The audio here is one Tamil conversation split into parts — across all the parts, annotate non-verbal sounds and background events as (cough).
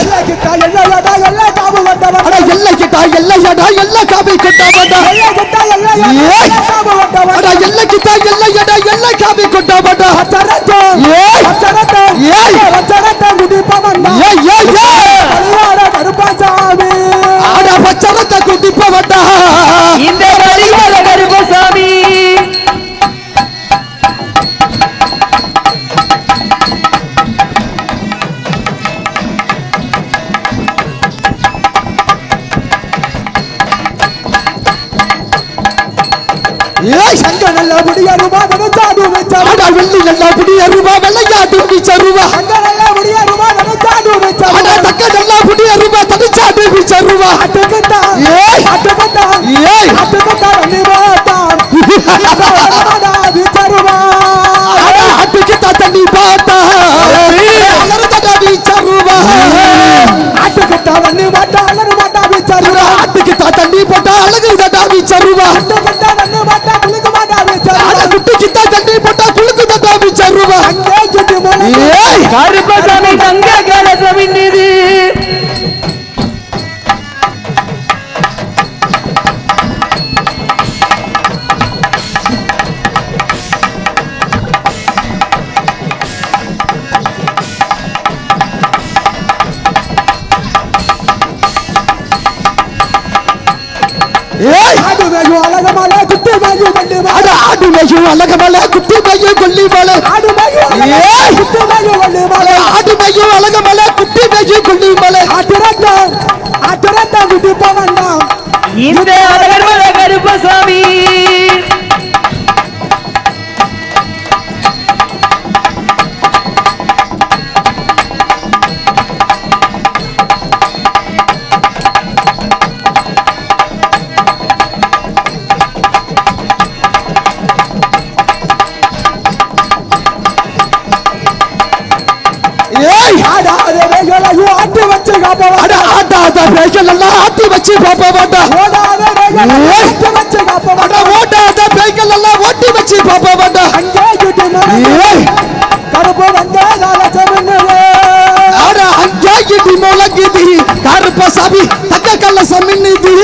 எல்லை கிட்டா எல்லையாடா எல்லை காவு வந்தவன் அட எல்லை கிட்டா எல்லையடா பிச்சருவா சங்க நல்ல முடிய ரூபாய் நினைச்சாடு அட வச்சாடு தக்க நல்லா புடி அருவா தனிச்சாட்டு பிச்சருவா அட்டுக்கட்டா. ஏய்! அட்டுக்கட்டா. ஏய் கருப்பசாமி தங்க கலசம் அட ஆடு மேயும் அழக மலை குட்டி மேயும் கொல்லி மலை. ஆடு! அழகமால குட்டி மேயும் வண்டி அட ஆடு மேயும் அழக மலை குட்டி மேயும் கொல்லி மலை. ஆட்டுரத்தா ஆட்டுரத்தா குட்டி பவன்டாம் இந்த கருப்பசாமி. அட ஆட்டாத பேய்கள் எல்லாம் ஆட்டி வச்சு பாப்ப மாட்டா அட ஓட்டாத பேய்கள் எல்லாம் ஓட்டி வச்சு பாப்ப மாட்டா அட அஞ்சா இடி முழங்குதி. கருப்ப சாமி தக்க கல்ல சமின்னுதி.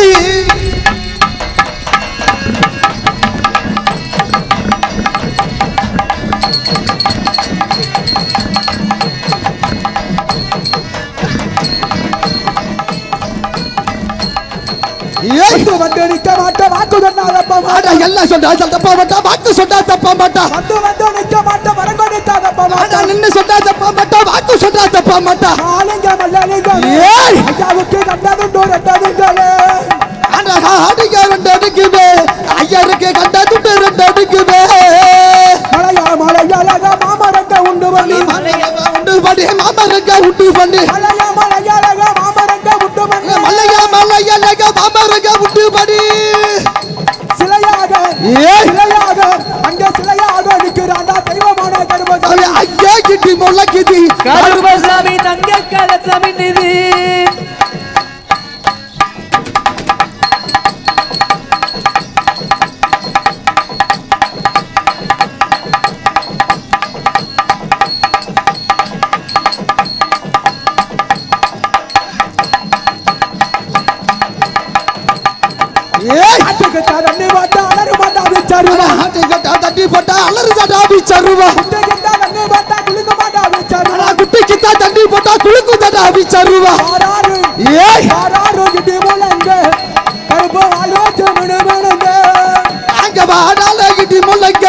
ஏய் வந்து நிக்க மாட்ட வாக்கு சொன்னாதப்ப அட எல்லாம் சொன்னா தப்பா மாட்டா வாக்கு சொன்னா தப்பா மாட்டா. வந்து வந்து நிக்க மாட்ட வரங்கொடித்தாதப்ப அட மாட்ட. நின்னு சொன்னா தப்பா மாட்டா வாக்கு சொன்னா தப்பா மாட்டா. ஆளுங்க மல்லாளிங்க ஏய்! ஐயாவுக்கு கண்டதுண்டோ ரெட்டதுங்களே அட ஆடிங்க ரெண்டு அடிக்குமே ஐயருக்கு கண்ட துண்டு ரெண்டு அடிக்குமே மலையா மலையாளக மாமரங்க உண்டு பண்ணி. உண்டு பண்ணி மாமரங்க உண்டு பண்ணி. மலையா பண்ணி மல்லையா மல்லையா மாமரங்க உண்டு பண்ணி சிலையாக சிலையாக அங்க சிலையாக நிக்கிறாண்டா தெய்வமான கருமசாமி. ஐயா கிட்டி முழக்குதி கருப்பசாமி தங்க கலசம் நிதி போட்டா அலறுதடா பிச்சருவா குட்டைக்கு தண்ணி குளிக்க போட்டா குளுக்குதடா பிச்சருவா ஆறாறு ஏய் அங்க வாடால கிட்டி முழங்க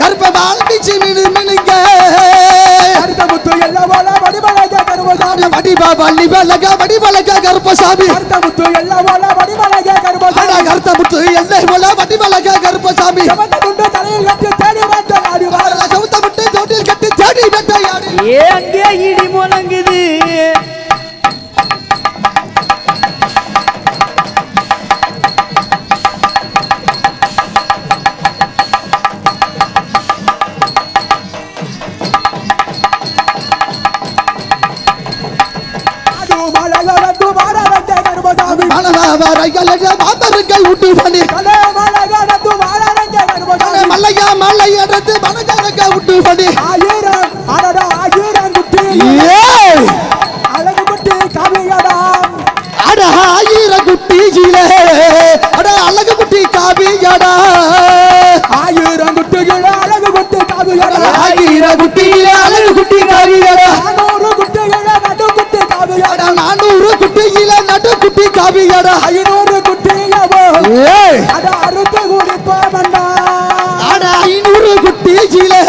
கருப்ப வாழ்ந்துச்சு மினு மினுங்க வடிவா வள்ளி வலக வடி வலக கருப்பசாமி கருத்த முத்து வடிமலைக்க அட கருமசாமி கருத்த முத்து எல்லை போல வடி வலக கருப்பசாமி அங்கே இடி முழங்குது. விட்டு பண்ணி மல்லையா மல்லை எடுத்து மனஜானக்க விட்டு பண்ணி ஆயிரம் குட்டியிலே அட அழகு குட்டி காவியடா. ஆயிரம் குட்டிகள் அழகு குட்டி காவியடா. ஆயிர குட்டியிலே அழகு குட்டி காவியடா. நானூறு குட்டிகள் நடு குட்டி காவியடா. அட நானூறு குட்டியிலே நடு குட்டி காவியடா. ஐநூறு குட்டியவோ. ஏய். அட அறுத்து குடிப்போமண்டா அட ஐநூறு குட்டியிலே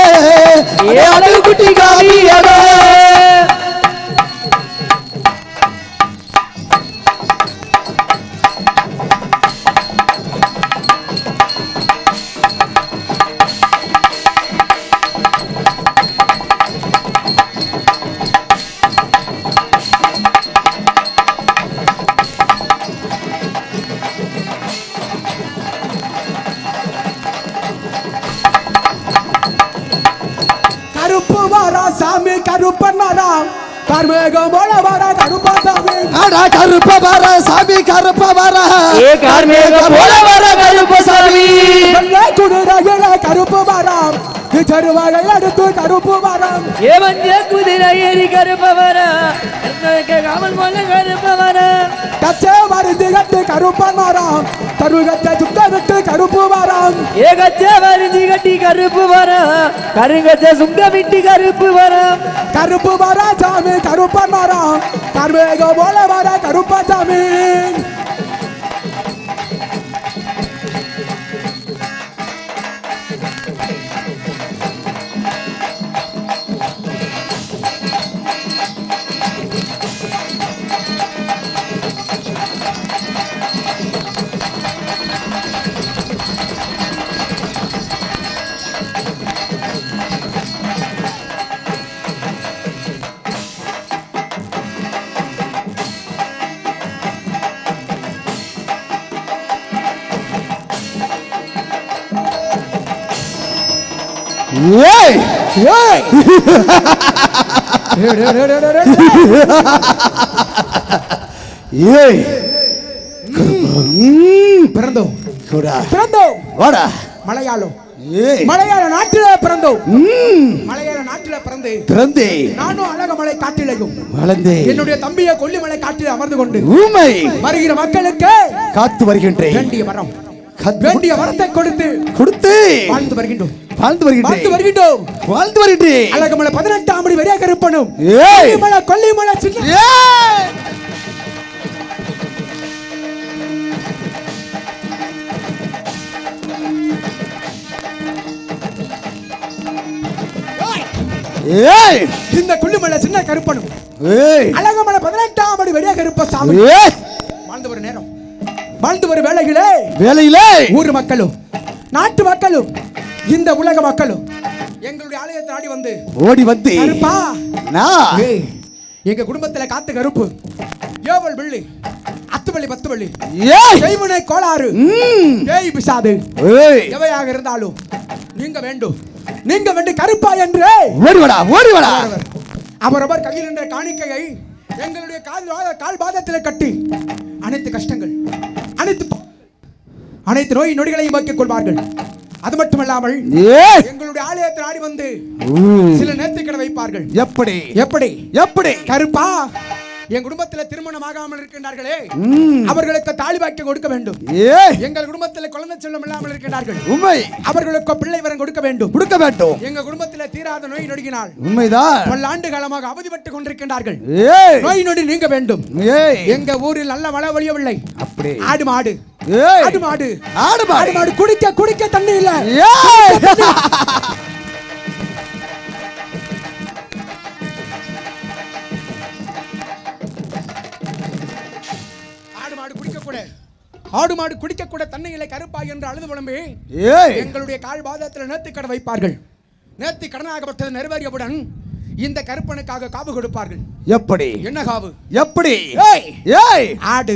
அழகு குட்டி காவியடா. சாமி அட கருப்ப வர சாமி கருப்ப வர போல வர கருப்பசாமி. வெள்ளை குதிரையில கருப்பு வாராம் தருவாகை அடுத்து கருப்பு வாராம் ஏ மஞ்ச குதிரை ஏறி கருப்ப வர காமல் போல கருப்ப வர கச்சே மருந்து கட்டு கருப்பன் வாராம் கருகத்தை சுத்த விட்டு கருப்பு வாராம். ஏ கச்ச வரிஞ்சி கட்டி கருப்பு வர கருங்கச்ச சுங்க விட்டு கருப்பு வர கருப்பு வாரா சாமி கருப்பன் வாராம். கர்மேகம் போல வாரா கருப்பா ஏய் ஏய் பிறந்தோம் பிறந்தோம் வாடா. மலையாளம். மலையாள நாட்டில பிறந்தோம் மலையாள நாட்டில பிறந்து. பிறந்தே. நானும் அழகமலை காட்டிலையும். வளர்ந்தே. என்னுடைய தம்பியை கொல்லிமலை காட்டில் அமர்ந்து கொண்டு ஊமை. வருகிற மக்களுக்கு காத்து வருகின்றேன். வேண்டிய வரம். வேண்டிய வரத்தை கொடுத்து கொடுத்து வாழ்ந்து வருகின்றோம். வாழ்ந்து வாழ்ந்து வருகின்றேன் வருகின்றோம். வாழ்ந்து வருகின்றேன். அழகமலை பதினெட்டாம் படி வரையாக இருப்பனும். கொல்லிமலை கொல்லிமலை சின்ன ஏய். ஏய். இந்த கொல்லிமலை சின்ன கருப்பனும். ஏய். அழகமலை பதினெட்டாம் படி வரையாக இருப்ப சாமி. வாழ்ந்து வரும் நேரம். வாழ்ந்து வரும் வேளைகளே வேலையிலே ஊர் மக்களும் நாட்டு மக்களும் இந்த உலக மக்களும் எங்களுடைய ஆலயத்தை நாடி வந்து ஓடி வந்து கருப்பா. நான் எங்க குடும்பத்துல காத்து கருப்பு. ஏவல் வெள்ளி அத்து வள்ளி பத்து வள்ளி ஏய். செய்வனை கோளாறு. ஏய் பிசாது. எவையாக இருந்தாலும் நீங்க வேண்டும். நீங்க வேண்டும் கருப்பா என்று. ஓடி வாடா ஓடி வாடா அவரவர் கையில் என்ற காணிக்கையை எங்களுடைய கால் கால் பாதத்தில் கட்டி அனைத்து கஷ்டங்கள். அனைத்து நோய் நொடிகளையும் வைத்துக் கொள்வார்கள். அது மட்டுமல்லாமல் எங்களுடைய ஆலயத்தை நாடி வந்து. சில நேர்த்திக்கடை வைப்பார்கள். எப்படி? எப்படி? எப்படி? கருப்பா. என் குடும்பத்துல திருமணம் ஆகாமல் இருக்கின்றார்களே. அவர்களுக்கு தாலி வாக்கியம் கொடுக்க வேண்டும். எங்கள் குடும்பத்தில் குழந்தை செல்லம் இல்லாமல் இருக்கின்றார்கள். உண்மை. அவர்களுக்கு பிள்ளை வரம் கொடுக்க வேண்டும். கொடுக்க வேண்டும். எங்க குடும்பத்தில் தீராத நோய் நொடியினால் உண்மைதான். பல்லாண்டு காலமாக அவதிப்பட்டு கொண்டிருக்கின்றார்கள். நோய் நொடி நீங்க வேண்டும். எங்க ஊரில் நல்ல மழை வழியவில்லை அப்படி ஆடு மாடு. ஆடு மாடு. ஆடு மாடு. குடிக்க குடிக்க தண்ணி இல்ல. ஆடு மாடு குடிக்க கூட தண்ணி இல்லை கருப்பா என்று அழுது புலம்பி ஏய்! எங்களுடைய கால் பாதத்தில் நேர்த்தி கடை வைப்பார்கள். நேர்த்தி கடனாகப்பட்டது நிறைவேறியவுடன் இந்த கருப்பனுக்காக காவு கொடுப்பார்கள். எப்படி? என்ன காவு? எப்படி? ஏய்! ஏய்! ஆடு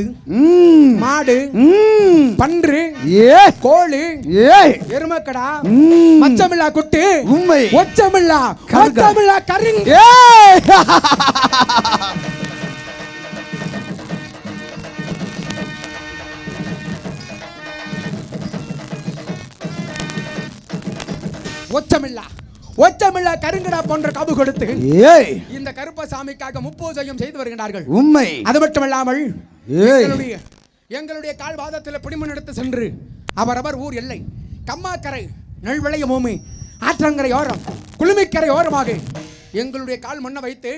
மாடு பன்று ஏ கோழி எருமக்கடா. மச்சமில்லா குட்டு உண்மை. ஒச்சமில்லா கருங்க. ஒச்சமில்லா கருங்க (laughs) ஒச்சமில்லா. ஒச்சமில்லா கருங்கடா போன்ற காவு கொடுத்து இந்த கருப்பசாமிக்காக முப்பூஜையும் செய்து வருகிறார்கள் உண்மை. அது மட்டுமல்லாமல். எங்களுடைய எங்களுடைய கால்வாதத்தில் பிடிமன் எடுத்து சென்று அவரவர் ஊர் எல்லை கம்மாக்கரை நெல்விளைய பூமி ஆற்றங்கரை ஓரம் குளுமிக்கரை ஓரமாக எங்களுடைய கால் மண்ணை வைத்து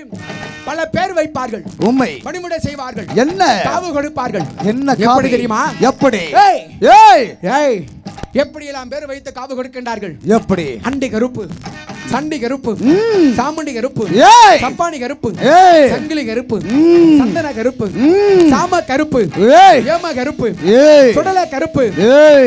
பல பேர் வைப்பார்கள். உண்மை. பணிமுடை செய்வார்கள். என்ன? காவு கொடுப்பார்கள். என்ன எப்படி? தெரியுமா? எப்படி? ஏய். ஏய். ஏய் எப்படி எல்லாம் பேர் வைத்து காவு கொடுக்கின்றார்கள்? எப்படி? அண்டி கருப்பு சண்டி கருப்பு. சாமுண்டி கருப்பு சப்பானி கருப்பு சங்கிலி கருப்பு. சந்தன கருப்பு. சாம கருப்பு ஏம கருப்பு சுடல கருப்பு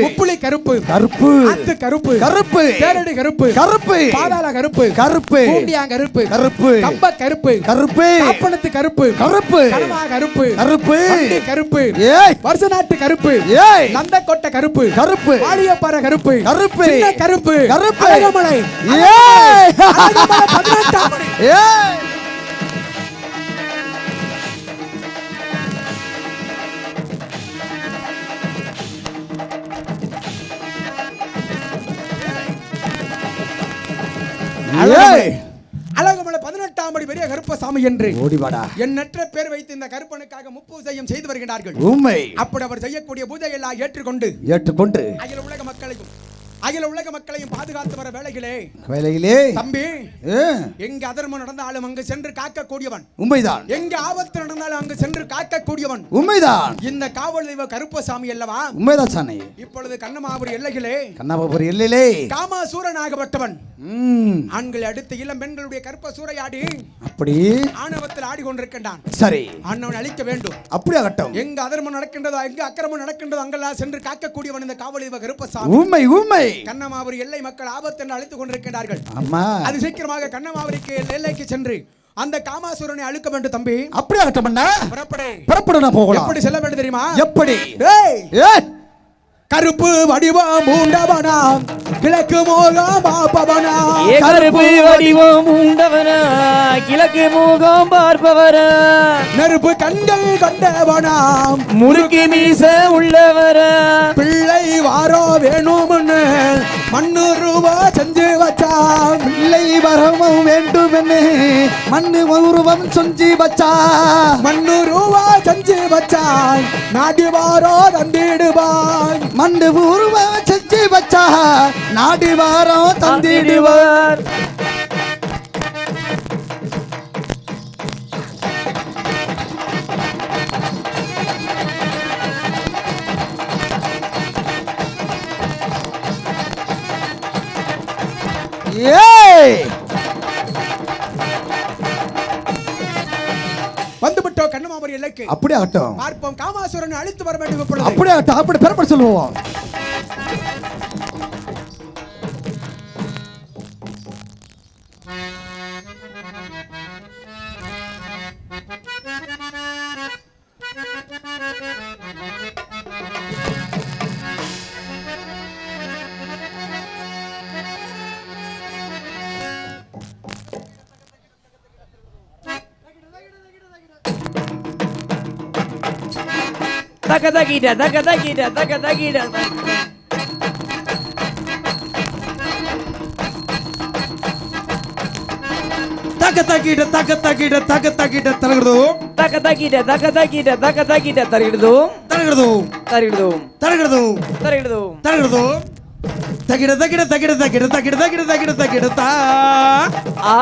உப்புளி கருப்பு கருப்பு ஆத்து கருப்பு கருப்பு தேரடி கருப்பு கருப்பு பாதாள கருப்பு கருப்பு பூண்டியா கருப்பு கருப்பு கம்ப கருப்பு கருப்பு காப்பனத்து கருப்பு கருப்பு கனவா கருப்பு கருப்பு கருப்பு ஏய் வருஷ நாட்டு கருப்பு ஏய் நந்தக்கோட்டை கருப்பு கருப்பு வாலியப்பாறை கருப்பு கருப்பு. கருப்பு கருப்பு. அழகமலை ஏய் அழகமலை பதினெட்டாம் படி. பெரிய கருப்பசாமி என்று ஓடி வாடா எண்ணற்ற பேர் வைத்து இந்த கருப்பனுக்காக முப்பூசையும் செய்து வருகிறார்கள் உண்மை. அப்படி அவர் செய்யக்கூடிய பூஜையெல்லாம் ஏற்றுக்கொண்டு ஏற்றுக்கொண்டு. அகில உலக மக்களையும் அகில உலக மக்களையும் பாதுகாத்து வர வேலைகளே வேலையிலே தம்பி எங்க அதர்மம் நடந்தாலும் அங்கு சென்று காக்கக்கூடியவன். உண்மைதான். எங்க ஆபத்து நடந்தாலும் அங்கு சென்று காக்கக்கூடியவன். உண்மைதான். இந்த காவல் தெய்வ கருப்பசாமி அல்லவா? உண்மைதான் சாணி இப்பொழுது கண்ணமாபுரி எல்லைகளே கண்ணாபுரி இல்லையிலே காமாசூரனாகப்பட்டவன். ஆண்களை அடுத்து இளம் பெண்களுடைய கருப்ப சூறையாடி அப்படி. ஆணவத்தில் ஆடிக்கொண்டிருக்கின்றான். சரி. அண்ணவன் அழிக்க வேண்டும். அப்படி ஆகட்டும். எங்க அதர்மம் நடக்கின்றதோ எங்க அக்கிரமம் நடக்கின்றதோ அங்கெல்லாம் சென்று காக்கக்கூடியவன் இந்த காவல் தெய்வ கருப்பசாமி. உண்மை உண்மை. கண்ணமாபுரி எல்லை மக்கள் ஆபத்து என்று அழைத்துக் கொண்டிருக்கிறார்கள். அம்மா. அது சீக்கிரமாக கண்ணமாபுரிக்கு எல்லைக்கு சென்று அந்த காமாசூரனை அழுக்க வேண்டும் தம்பி. அப்படி ஆகட்டும் அண்ணா புறப்படு புறப்பட போகலாம். எப்படி செல்ல வேண்டும் தெரியுமா? எப்படி? ஏய். ஏய். கருப்பு வடிவம் மூண்டவனாம் கிழக்கு மோகம் பாப்பவனா ஏ கருப்பு வடிவம் உண்டவனா கிழக்கு முகம் பார்ப்பவரா நெருப்பு கண்கள் கொண்டவனாம் முறுக்கி மீச உள்ளவரா. பிள்ளை வாரோ வேணும்னு மண்ணு ரூபா செஞ்சு வச்சான் பிள்ளை வரவும் வேண்டும் என்று மண்ணு உருவம் சொஞ்சி வச்சா. மண்ணு ரூபா செஞ்சு வச்சான் நாடி வாரோ தந்திடுவான் மண்டு உருவம் செஞ்சு வச்சா நாடி வாரம் தந்திடுவார். வந்துவிட்டோ கண்ணமாபுரி எல்லைக்கு அப்படி ஆகட்டும் பார்ப்போம். காமாசுரனை அழித்து வர வேண்டும் இப்பொழுது. அப்படி ஆகட்டும் அப்படி பெறப்பட சொல்லுவோம். ತಗದಗಿಡ ತಗದಗಿಡ ತಗದಗಿಡ ತಗದಗಿಡ ತಗದಗಿಡ ತಗದಗಿಡ ತರಗಿಡ್ದು. ತಗದಗಿಡ ತಗದಗಿಡ ತಗದಗಿಡ ತರಗಿಡ್ದು. ತರಗಿಡ್ದು. ತರಗಿಡ್ದು. ತರಗಿಡ್ದು. ತರಗಿಡ್ದು. ತರಗಿಡ್ದು. தக்கிட தக்கிட தக்கிட தக்கிட தக்கிட தக்கிட தக்கிட தக்கிட தா ஆ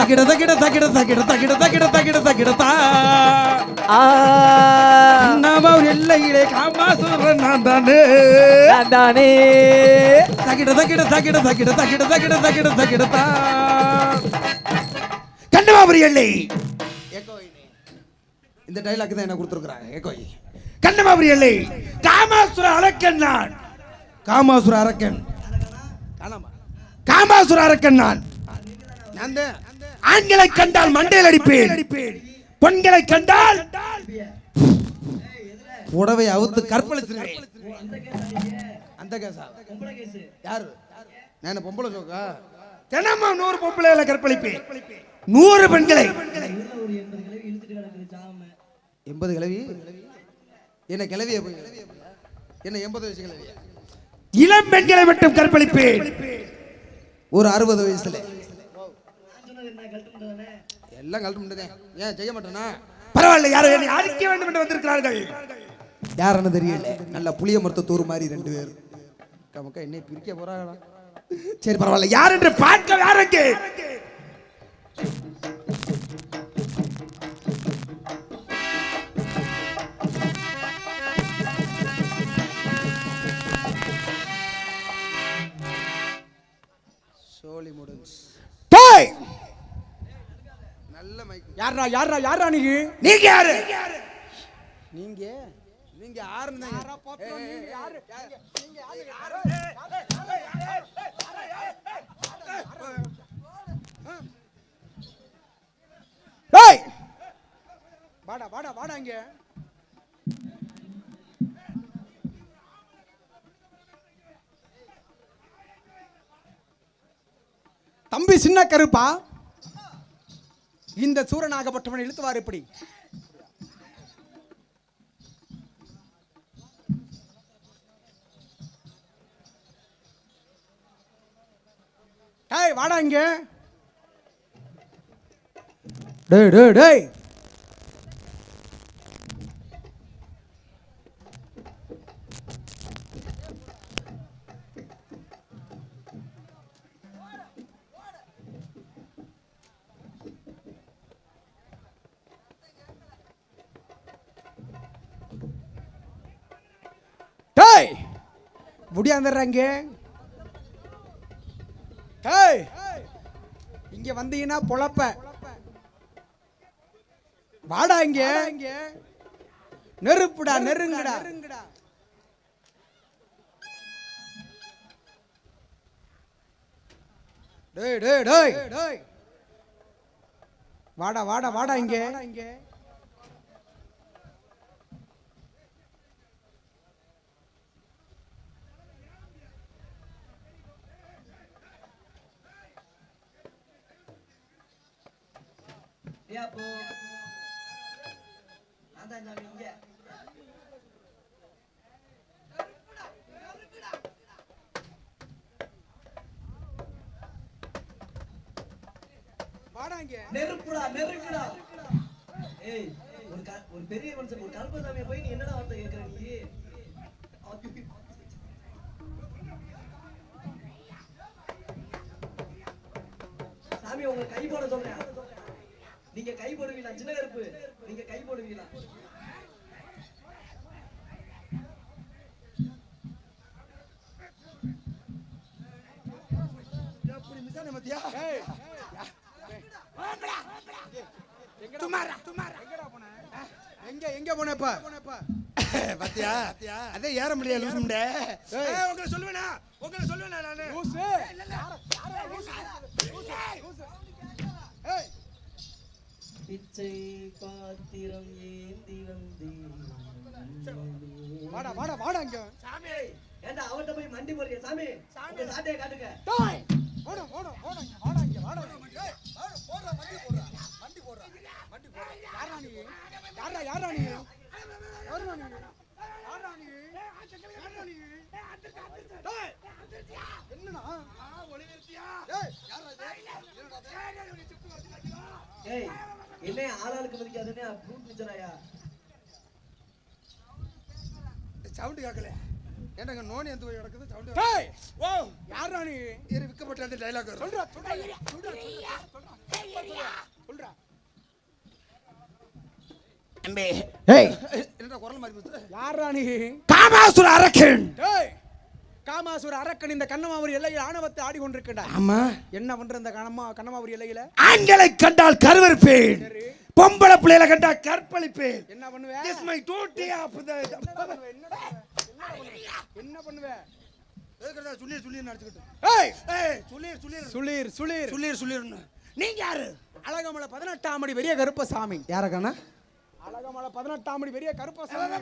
தக்கிட தக்கிட தக்கிட தக்கிட தக்கிட தக்கிட தக்கிட தக்கிட தா நம்ம எல்லையிலே காமாசுரன் நான் தானே நான் தானே தக்கிட தக்கிட தக்கிட தக்கிட தக்கிட தக்கிட தக்கிட தக்கிட தா கண்டமாபுரி எல்லை இந்த டைலாக் தான் என்ன கொடுத்துருக்குறாங்க ஏகோய் கண்டமாபுரி எல்லை காமாசுர அரக்கன் நான் காமாசுர அரக்கன். காமாசுர அரக்கன் நான். ஆண்களை கண்டால் மண்டையில் அடிப்பேன். பெண்களை கண்டால் புடவை அவுத்து கற்பழிச்சிருக்கேன் அந்த கேசா. யாரு? நான் பொம்பளை சோக்கா? தினமும் நூறு பொம்பளைகளை கற்பழிப்பேன். நூறு பெண்களை. எண்பது கிளவி என்ன கிளவிய போய்? என்ன எண்பது வயசு கிளவியா இளம் பெண்களை மட்டும் கற்பழிப்பேன். ஒரு அறுபது வயசுல. எல்லாம் கழட்ட முடியாது ஏன் செய்ய மாட்டேனா? பரவாயில்ல யாரும் என்னை அழிக்க வேண்டும் என்று வந்திருக்கிறார்கள். யாருன்னு தெரியல? நல்ல புளிய மரத்த தூர் மாதிரி ரெண்டு பேர். நமக்கு என்னை பிரிக்க போறாங்களா சரி பரவாயில்ல. யார் என்று பார்க்க யாருக்கு சோலி முடிஞ்சு டேய் நல்ல மைக் யாரா யாரா யாரா நீ நீங்க யாரு நீங்க நீங்க யாருன்னு டேய் வாடா வாடா வாடா இங்க தம்பி சின்ன கருப்பா? இந்த சூரனாகப்பட்டவன் இழுத்துவார் எப்படி டேய் வாடா இங்க. டேய் டேய் டேய். முடியாந்துடுறாங்க டேய் இங்க வந்தீங்கன்னா பொழப்ப. வாடா இங்க. நெருப்புடா நெருங்கடா. டேய் டேய் டேய். டேய் வாடா வாடா வாடா இங்க இங்க. ஏன் அப்போ நான் தான் சாமி இங்க. நெருப்புடா நெருப்புடா. ஏய் ஒரு ஒரு பெரிய மனுஷன் ஒரு கல்பசாமியை போய் நீ என்னடா வார்த்தை கேட்கற நீ? சாமி உங்க கை போட சொல்றேன் நீங்க கை போடுவீங்களா? சின்ன கருப்பு. நீங்க கை போடுவீங்களா? ஏய் துமாரா துமாரா எங்கடா போன? எங்க எங்க போன இப்ப? பாத்தியா அதே ஏற முடியாது உங்களை சொல்லுவேனா? உங்களை சொல்லுவேனா நானு லூசு ஏய் பிச்சை பாத்திரம் ஏந்தி வந்தேன். வாடா வாடா வாடா இங்க. சாமி ஏண்டா அவன்கிட்ட போய் மண்டி போறிய சாமி? உங்க சாட்டையை காட்டுங்க. டேய்! ஓட ஓட ஓட இங்க வாடா இங்க வாடா இங்க. ஏய் போடுறா வண்டி போடுறா. வண்டி போடுறா வண்டி போடுறா. யாரா நீ? யாரா யாரா நீ? யாரா நீ? யாரா நீ? யாரா நீ? டேய்! என்னடா? ஏய் யாரா இது? என்னடா இது? ஏய் என்ன ஆளாளுக்கு மதிக்காதுன்னு ஃப்ரூட் மிச்சராயா சவுண்ட் கேட்கல. ஏன்டா நோனி எந்த போய் கிடக்குது சவுண்ட் டேய் ஓ யாரா நீ? இரு விற்கப்பட்ட அந்த டைலாக் வரும் சொல்றா சொல்றா. சொல்றா சொல்றா சொல்றா. அம்பே ஏய் என்னடா குரல் மாதிரி போச்சு? யாரா நீ? காமாசுர அரக்கன். டேய். காமாசுர அரக்கன் இந்த கண்ணமாவூர் எல்லையில் ஆணவத்தை ஆடிக்கொண்டிருக்கடா ஆமா என்ன பண்ற இந்த கண்ணமா கண்ணமாவூர் எல்லையில ஆண்களை கண்டால் கருவறுப்பேன். பொம்பளை பிள்ளைகளை கண்டால் கற்பழிப்பேன் என்ன பண்ணுவ This my duty of the என்னடா பண்ணுவ? என்னடா பண்ணுவ? என்ன பண்ணுவ எதுக்குடா சுள்ளீர் சுள்ளீர் நடிச்சுக்கிட்டு ஏய் ஏய் சுள்ளீர் சுளீர் சுளீர் சுள்ளீர் சுள்ளீர் நீங்க யாரு அழகமலை பதினெட்டாம் அடி பெரிய கருப்பசாமி யார காணா அழகமலை பதினெட்டாம் அடி பெரிய கருப்பசாமி